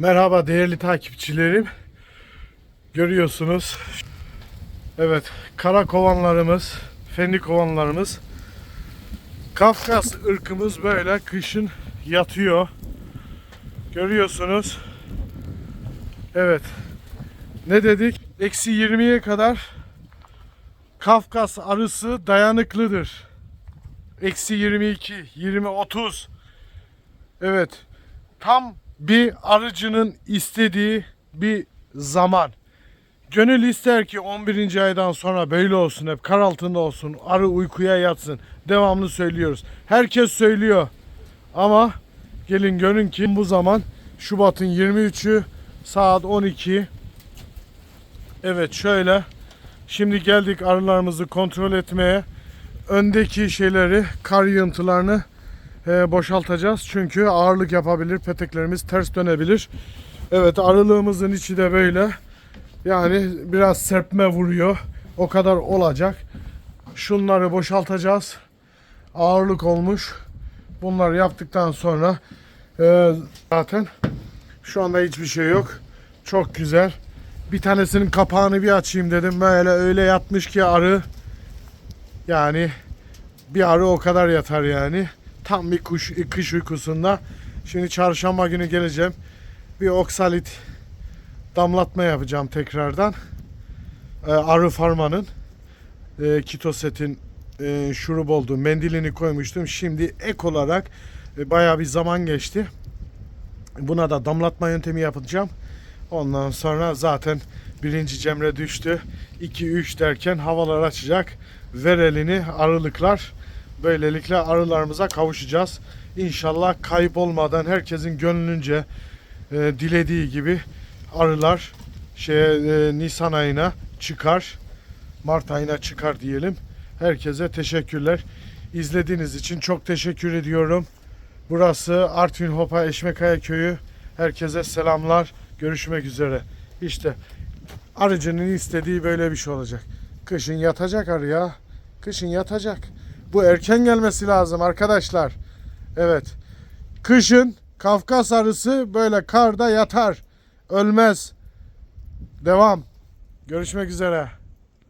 Merhaba değerli takipçilerim. Görüyorsunuz. Evet, kara kovanlarımız, fendi kovanlarımız. Kafkas ırkımız böyle kışın yatıyor. Görüyorsunuz. Evet. Ne dedik? Eksi 20'ye kadar Kafkas arısı dayanıklıdır. Eksi 22, 20, 30. Evet. Tam bir arıcının istediği bir zaman. Gönül ister ki 11. aydan sonra böyle olsun hep kar altında olsun. Arı uykuya yatsın. Devamlı söylüyoruz. Herkes söylüyor. Ama gelin görün ki bu zaman Şubat'ın 23'ü saat 12. Evet şöyle. Şimdi geldik arılarımızı kontrol etmeye. Öndeki şeyleri, kar yığıntılarını boşaltacağız. Çünkü ağırlık yapabilir, peteklerimiz ters dönebilir. Evet arılığımızın içi de böyle. Yani biraz serpme vuruyor. O kadar olacak. Şunları boşaltacağız. Ağırlık olmuş. Bunları yaptıktan sonra e, zaten şu anda hiçbir şey yok. Çok güzel. Bir tanesinin kapağını bir açayım dedim. Böyle öyle yatmış ki arı. Yani bir arı o kadar yatar yani. Tam bir kuş, kış uykusunda. Şimdi çarşamba günü geleceğim. Bir oksalit damlatma yapacağım tekrardan. Ee, arı farmanın e, kitosetin e, şurup olduğu mendilini koymuştum. Şimdi ek olarak e, bayağı bir zaman geçti. Buna da damlatma yöntemi yapacağım. Ondan sonra zaten birinci cemre düştü. 2-3 derken havalar açacak. Ver elini arılıklar. Böylelikle arılarımıza kavuşacağız. İnşallah kayıp olmadan herkesin gönlünce e, dilediği gibi arılar şeye e, Nisan ayına çıkar. Mart ayına çıkar diyelim. Herkese teşekkürler. İzlediğiniz için çok teşekkür ediyorum. Burası Artvin Hopa Eşmekaya Köyü. Herkese selamlar. Görüşmek üzere. İşte arıcının istediği böyle bir şey olacak. Kışın yatacak arı ya. Kışın yatacak. Bu erken gelmesi lazım arkadaşlar. Evet. Kışın Kafkas arısı böyle karda yatar. Ölmez. Devam. Görüşmek üzere.